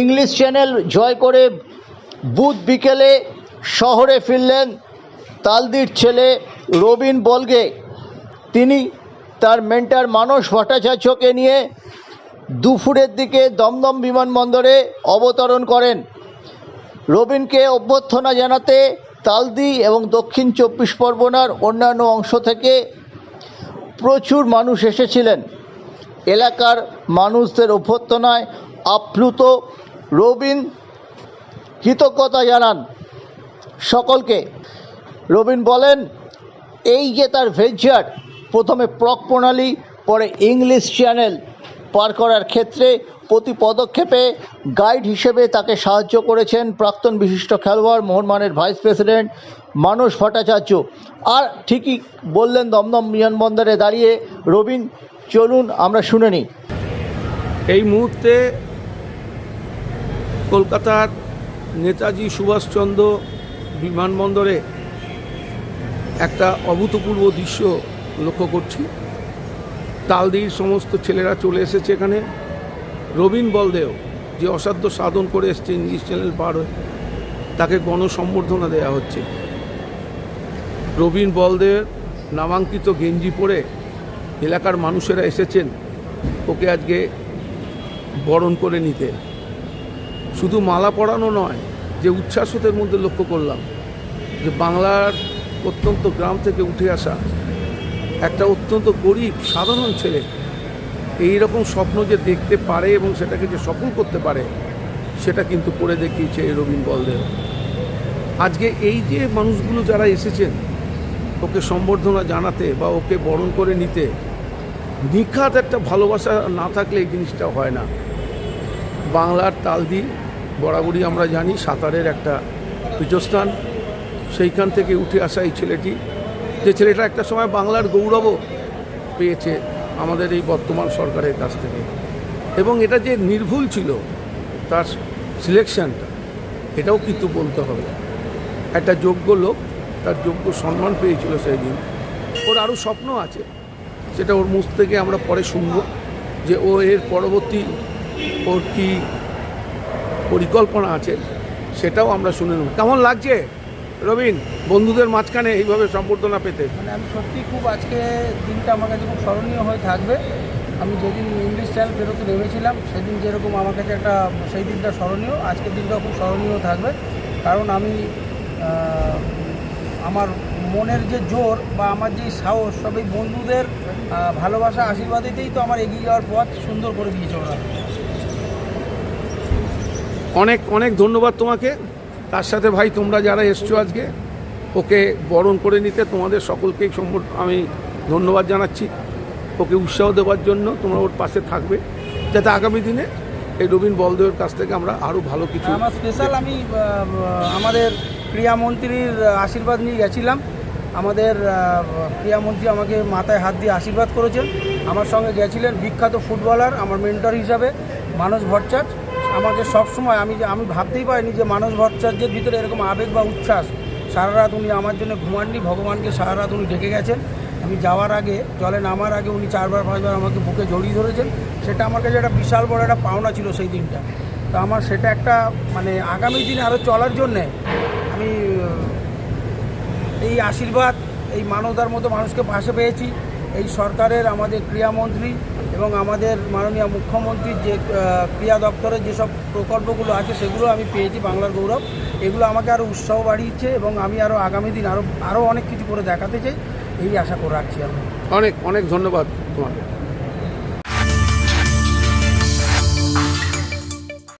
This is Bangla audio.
ইংলিশ চ্যানেল জয় করে বুধ বিকেলে শহরে ফিরলেন তালদির ছেলে রবিন বলগে। তিনি তার মেন্টার মানস ভট্টাচার্যকে নিয়ে দুপুরের দিকে দমদম বিমানবন্দরে অবতরণ করেন। রবিনকে অভ্যর্থনা জানাতে তালদি এবং দক্ষিণ চব্বিশ পরগনার অন্যান্য অংশ থেকে প্রচুর মানুষ এসেছিলেন। এলাকার মানুষদের অভ্যর্থনায় আপ্লুত রবিন কৃতজ্ঞতা জানান সকলকে। রবিন বলেন, এই যে তার ভেঞ্চার, প্রথমে প্রক প্রণালী, পরে ইংলিশ চ্যানেল পার করার ক্ষেত্রে প্রতি পদক্ষেপে গাইড হিসেবে তাকে সাহায্য করেছেন প্রাক্তন বিশিষ্ট খেলোয়াড়, মোহনমানের ভাইস প্রেসিডেন্ট মানস ভট্টাচার্য। আর ঠিকই বললেন দমদম বিমানবন্দরে দাঁড়িয়ে, রবিন, চলুন আমরা শুনে নিই। এই মুহূর্তে কলকাতার নেতাজি সুভাষচন্দ্র বিমানবন্দরে একটা অভূতপূর্ব দৃশ্য লক্ষ্য করছি। তালদির সমস্ত ছেলেরা চলে এসেছে এখানে। রবীন বলদেও যে অসাধ্য সাধন করে এসছে ইংলিশ চ্যানেল পার হয়ে, তাকে গণসম্বর্ধনা দেওয়া হচ্ছে। রবীন বলদেব নামাঙ্কিত গেঞ্জি পরে এলাকার মানুষেরা এসেছেন ওকে আজকে বরণ করে নিতে। শুধু মালা পরানো নয়, যে উচ্ছ্বাস ওদের মধ্যে লক্ষ্য করলাম, যে বাংলার অত্যন্ত গ্রাম থেকে উঠে আসা একটা অত্যন্ত গরিব, সাধারণ ছেলে এই রকম স্বপ্ন যে দেখতে পারে এবং সেটাকে যে সফল করতে পারে, সেটা কিন্তু করে দেখিয়েছে এই রবীন বলদেব। আজকে এই যে মানুষগুলো যারা এসেছেন, ওকে সম্বর্ধনা জানাতে বা ওকে বরণ করে নিতে, নিখাত একটা ভালোবাসা না থাকলে এই জিনিসটা হয় না। বাংলার তালদি বরাবরই আমরা জানি, সাঁতারের একটা পীঠস্থান। সেইখান থেকে উঠে আসা এই ছেলেটি। যে ছেলেটা একটা সময় বাংলার গৌরবও পেয়েছে আমাদের এই বর্তমান সরকারের কাছ থেকে। এবং এটা যে নির্ভুল ছিল, তার সিলেকশনটা, এটাও কিন্তু বলতে হবে। একটা যোগ্য লোক, তার যোগ্য সম্মান পেয়েছিল সেই দিন ওর আরও স্বপ্ন আছে, সেটা ওর মুখ থেকে আমরা পরে শুনব যে ও এর পরবর্তী ওর কী পরিকল্পনা আছে সেটাও আমরা শুনে নেব। কেমন লাগছে? রবিন, বন্ধুদের মাঝখানে এইভাবে সম্বর্ধনা পেতে। মানে আমি সত্যি খুব আজকে দিনটা আমার কাছে খুব স্মরণীয় হয়ে থাকবে। আমি যেদিন ইংলিশ চ্যানেল বেরোতে নেমেছিলাম, সেদিন যেরকম আমার কাছে একটা, সেই দিনটা স্মরণীয়। আজকের দিনটা খুব স্মরণীয় থাকবে। কারণ আমি আমার মনের যে জোর বা আমার যে সাহস সব এই বন্ধুদের ভালোবাসা আশীর্বাদেতেই তো আমার এগিয়ে যাওয়ার পথ সুন্দর করে দিয়েছে ওরা। অনেক অনেক ধন্যবাদ তোমাকে। তার সাথে ভাই তোমরা যারা এসছো আজকে ওকে বরণ করে নিতে তোমাদের সকলকেই সম্বর আমি ধন্যবাদ জানাচ্ছি। ওকে উৎসাহ দেওয়ার জন্য তোমরা ওর পাশে থাকবে যাতে আগামী দিনে এই রবীন বলদেবের কাছ থেকে আমরা আরও ভালো কিছু আমার স্পেশাল আমি আমাদের ক্রীড়ামন্ত্রীর আশীর্বাদ নিয়ে গেছিলাম। আমাদের আহ, ক্রীড়ামন্ত্রী আমাকে মাথায় হাত দিয়ে আশীর্বাদ করেছেন। আমার সঙ্গে গেছিলেন বিখ্যাত ফুটবলার আমার মেন্টর হিসাবে মানস ভট্টাচার্য। আমাকে সবসময় আমি আমি ভাবতেই পারিনি যে মানস ভট্টাচার্যের ভিতরে এরকম আবেগ বা উচ্ছ্বাস। সারা রাত উনি আমার জন্য ঘুমাননি, ভগবানকে সারা রাত উনি ডেকে গেছেন। আমি যাওয়ার আগে, জলে নামার আগে উনি চারবার, পাঁচবার আমাকে বুকে জড়িয়ে ধরেছেন। সেটা আমার কাছে একটা বিশাল বড় একটা পাওনা ছিল সেই দিনটা। তো আমার সেটা একটা মানে আগামী দিনে আরও চলার জন্যে আমি এই আশীর্বাদ, এই মানবতার মতো মানুষকে পাশে পেয়েছি। এই সরকারের, আমাদের ক্রীড়ামন্ত্রী এবং আমাদের মাননীয় মুখ্যমন্ত্রীর যে ক্রিয়া দপ্তরের যেসব প্রকল্পগুলো আছে সেগুলো আমি পেয়েছি বাংলার গৌরব। এগুলো আমাকে আরও উৎসাহ বাড়িয়েছে এবং আমি আরও আগামী দিন আরও আরও অনেক কিছু করে দেখাতে চাই। এই আশা করে রাখছি আমি। অনেক অনেক ধন্যবাদ তোমাকে।